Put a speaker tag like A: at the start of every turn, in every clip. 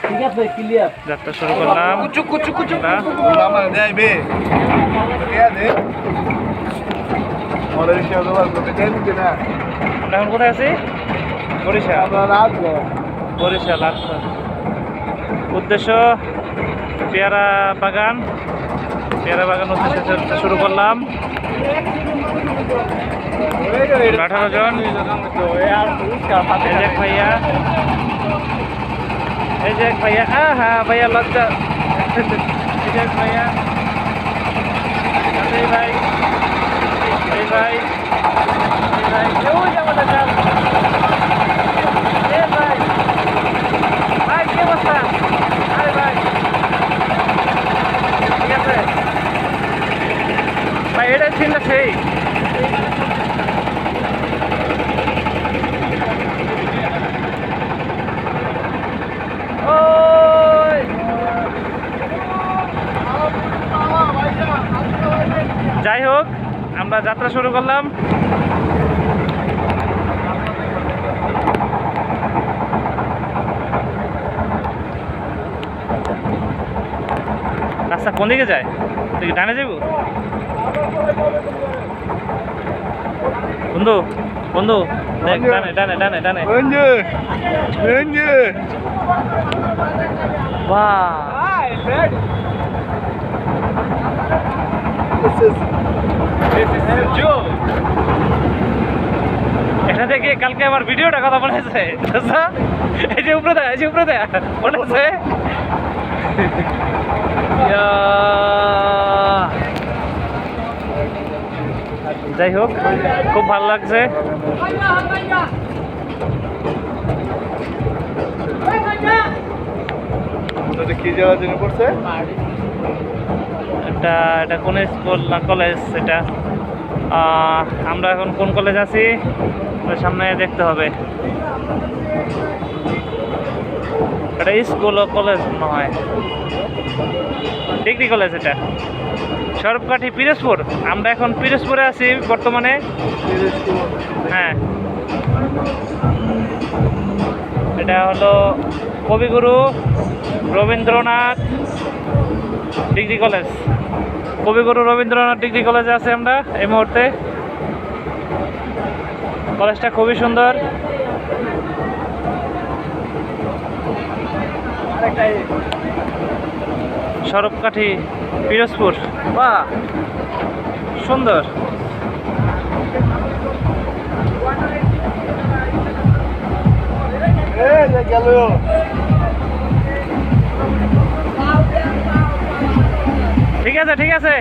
A: ঠিক আছে ক্লিয়ার
B: যাত্রা শুরু করলাম। এখন কোথায় আছি? বরিশাল। বরিশাল আচ্ছা উদ্দেশ্য পেয়ারা বাগান। পেয়ারা বাগান উদ্দেশ্যে যাত্রা শুরু করলাম। আঠারো জন। ভাইয়া। এই যে এক ভাইয়া হ্যাঁ ভাইয়া লজ্জা। এই যে এক ভাইয়া। এই ভাই এই ভাই এই ভাই। ওই যে আমাদের গ্রাম। এই ভাই ভাই কি অবস্থা আরে ভাই ঠিক আছে ভাই এটা ছিল সেই ওই যাই হোক আমরা যাত্রা শুরু করলাম। রাস্তা কোন দিকে যায়? তুই কি ডানে যাব? বন্ধু বন্ধু দেখ ডানে ডানে ডানে ডানে।
C: Önce. Önce.
B: বাহ। এটা থেকে কালকে আমার ভিডিওটা কথা মনে আছে। এই যে উপরে দেয় এই যে উপরে দেয় মনে আছে? যাই হোক খুব ভালো লাগছে।
C: কি যাওয়ার জন্য করছে
B: এটা এটা কোন স্কুল না কলেজ এটা। আমরা এখন কোন কলেজ আছি? সামনে দেখতে হবে। এটা স্কুল ও কলেজ হয়। ডিগ্রি কলেজ এটা। সরবকাঠি পিরোজপুর। আমরা এখন পিরোজপুরে আছি বর্তমানে। হ্যাঁ। এটা হলো কবিগুরু রবীন্দ্রনাথ ডিগ্রি কলেজ। কবিগুরু রবীন্দ্রনাথ ডিগ্রি কলেজে আছে আমরা এই মুহূর্তে। কলেজটা খুবই সুন্দর। সরবকাঠি পিরোজপুর। বাহ! সুন্দর।
C: গেল।
B: ঠিক আছে ঠিক আছে।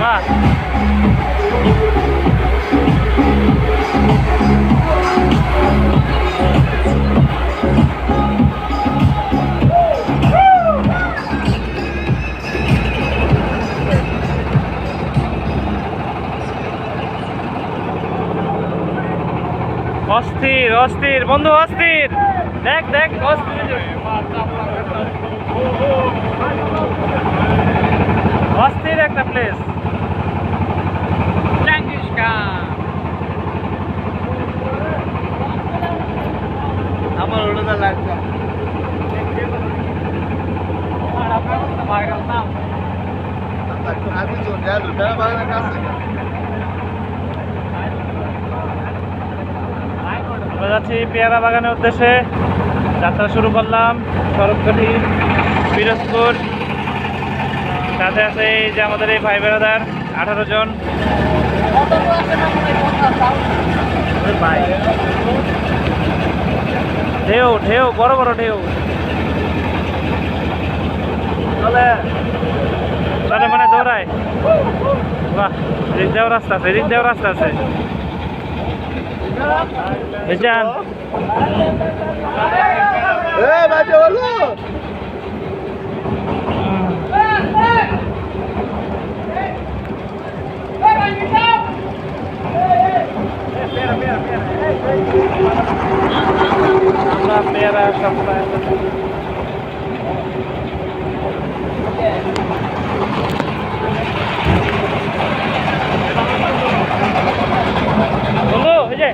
B: বাহ অস্থির বন্ধু অস্থির। দেখ দেখ অস্থির। অস্থির একটা প্লেস
C: আমার ওটা লাগছে আমি তো গেল বেড়া বাগানের কাছে
B: আমরা যাচ্ছি পেয়ারা বাগানের উদ্দেশ্যে। যাত্রা শুরু করলাম সড়ককাঠি পিরোজপুর। সাথে আছে এই যে আমাদের এই ভাই বেড়াদার, আঠারো জন। ঢেউ ঢেউ, বড় বড় ঢেউ। চলে। মানে দৌড়ায়। বাহ রাস্তা আছে এদিক দেওয়ার রাস্তা আছে। বুঝছেন
C: এ বাজে বলো
B: আমরা পেয়ারা সপ্তাহে বন্ধু এই যে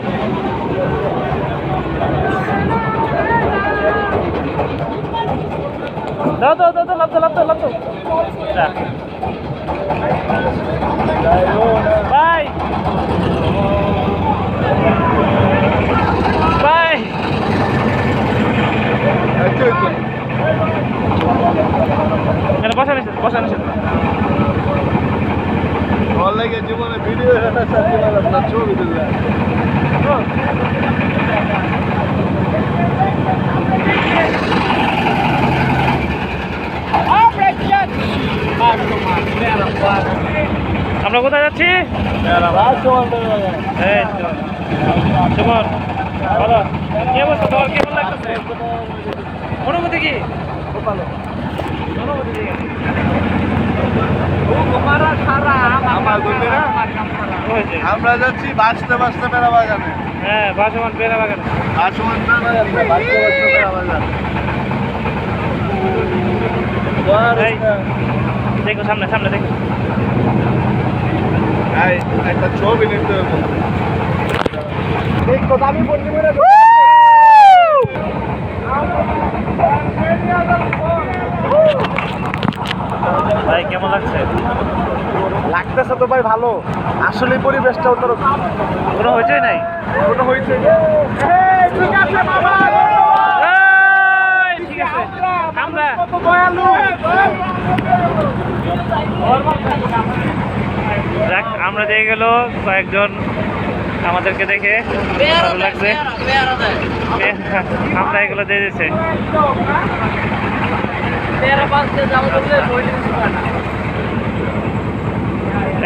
B: দাও দাও দাও লাভ দাও লাভ দাও লাভ দাও। বাই বাই বসা নিষেধ বসা নিষেধ।
C: ভালো লাগে জীবনে ভিডিও ছবি তুললাম।
B: আমরা কোথায় যাচ্ছি? সুমন কি অবস্থা তোমার? কেমন লাগতেছে? অনুভূতি কি? অনুভূতি কি?
C: আমার যাচ্ছি বাঁচতে বাঁচতে মেলা বাগানে।
B: হ্যাঁ বাসমান পেরা বাগানে।
C: বাসমান মেলা বাগান বাঁচতে বাঁচতে মেলা বাগান।
B: এই। দেখো সামনে সামনে দেখো।
C: একটা ছবি নিতে হবে। এই আমি বলছি বলে
B: ভাই কেমন লাগছে?
C: লাগতেছে তো ভাই ভালো। আসলে পরিবেশটা ওটার
B: কোনো হয়েছে নাই?
C: ওটা হয়েছে ঠিক আছে বাবা
B: এই, ঠিক আছে আমরা
C: কত দয়ালু
B: যাক আমরা দিয়ে গেল কয়েকজন আমাদেরকে দেখে ভালো লাগছে। আমরা এগুলো দিয়ে দিচ্ছে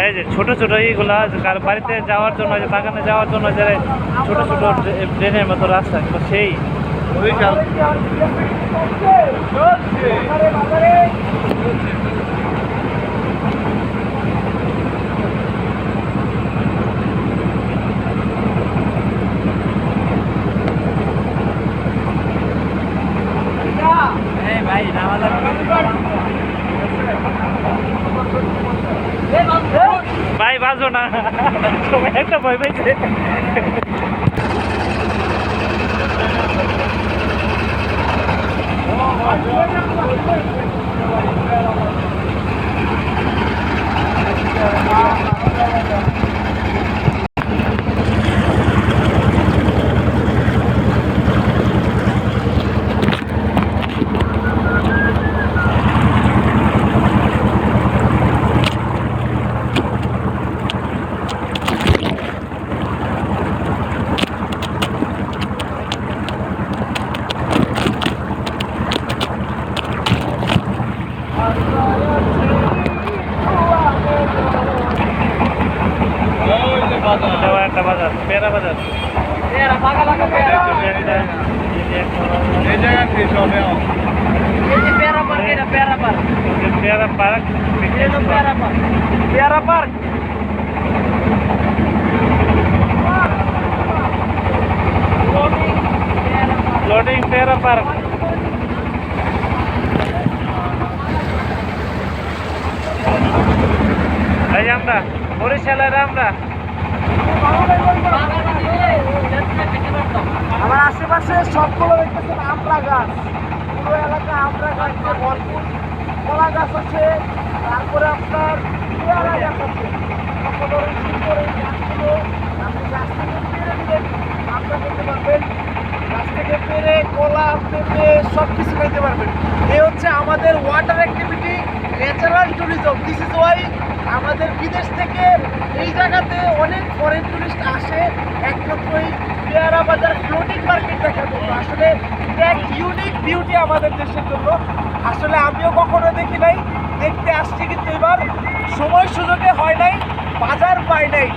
B: এই যে ছোট ছোট এইগুলা বাড়িতে যাওয়ার জন্য যে বাগানে যাওয়ার জন্য যে ছোট ছোট ড্রে- ড্রেনের মতো রাস্তা তো সেই।
C: ওই
B: ทำไมทำไมไม่
C: เสร็
B: পেয়ারা পার্ক
C: পেয়ারা পার্ক
B: লোডিং পেয়ারা পার্ক এই আমরা বরিশালের আমরা
C: আমার আশেপাশে সবগুলো দেখতেছেন আমড়া গাছ। পুরো এলাকা আমড়া গাছ ভরপুর। কলা গাছ আছে তারপরে আপনার পেয়ারা গাছ আছে সুন্দর এই পারবেন কলা সব কিছু পারবেন। হচ্ছে আমাদের water activity natural tourism is আমাদের বিদেশ থেকে এই জায়গাতে অনেক ফরেন টুরিস্ট আসে। একমাত্র এই পেয়ারা বাজার ফ্লোটিং মার্কেট দেখার জন্য। আসলে এটা ইউনিক বিউটি আমাদের দেশের জন্য। আসলে আমিও কখনো দেখি নাই দেখতে আসছি কিন্তু এবার সময় সুযোগে হয় নাই বাজার পাই নাই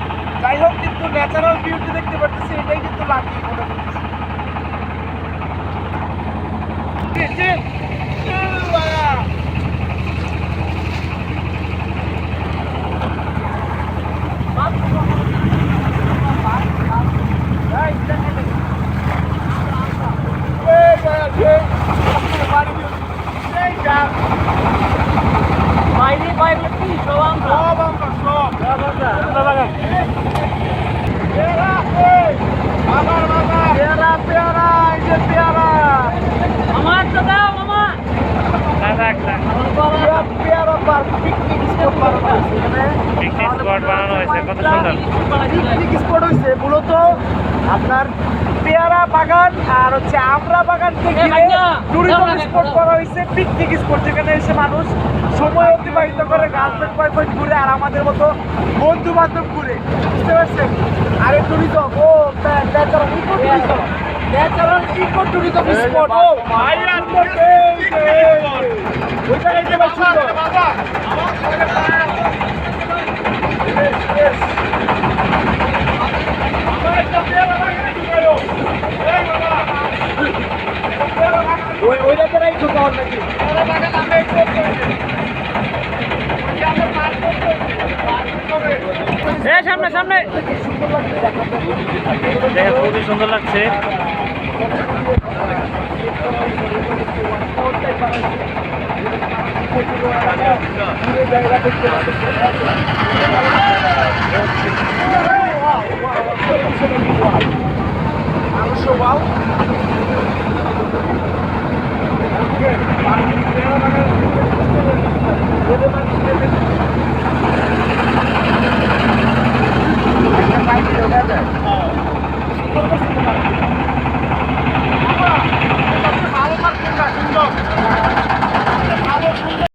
C: যাই হোক কিন্তু ন্যাচারাল বিউটি দেখতে পারতেছি এটাই কিন্তু লাকি মনে করতেছি
A: বাইরে বাইরে কি? সব আমরা।
C: সব আমরা সব।
B: পেয়ারা আমার বাবা।
C: পেয়ারা পেয়ারা
B: এই যে
C: পেয়ারা। আমার তো দাও মামা। পেয়ারা পার পিকনিক স্পট পার এখানে
B: স্পট বানানো হয়েছে কত সুন্দর।
C: পিকনিক স্পট হয়েছে মূলত আপনার পেয়ারা বাগান আর হচ্ছে আমড়া বাগানকে ঘিরে টুরিজম স্পট করা হয়েছে পিকনিক স্পট যেখানে এসে মানুষ সময় অতিবাহিত করে গার্লফ্রেন্ড বয়ফ্রেন্ড ঘুরে আর আমাদের মতো বন্ধু বান্ধব ঘুরে। বুঝতে পারছেন? আর এই টুরিজম ও natural eco tourism natural eco tourism spot ও ভাইয়া ওই যে সুন্দর
B: সামনে সামনে। দেখে খুবই সুন্দর লাগছে। Wow, wow, wow.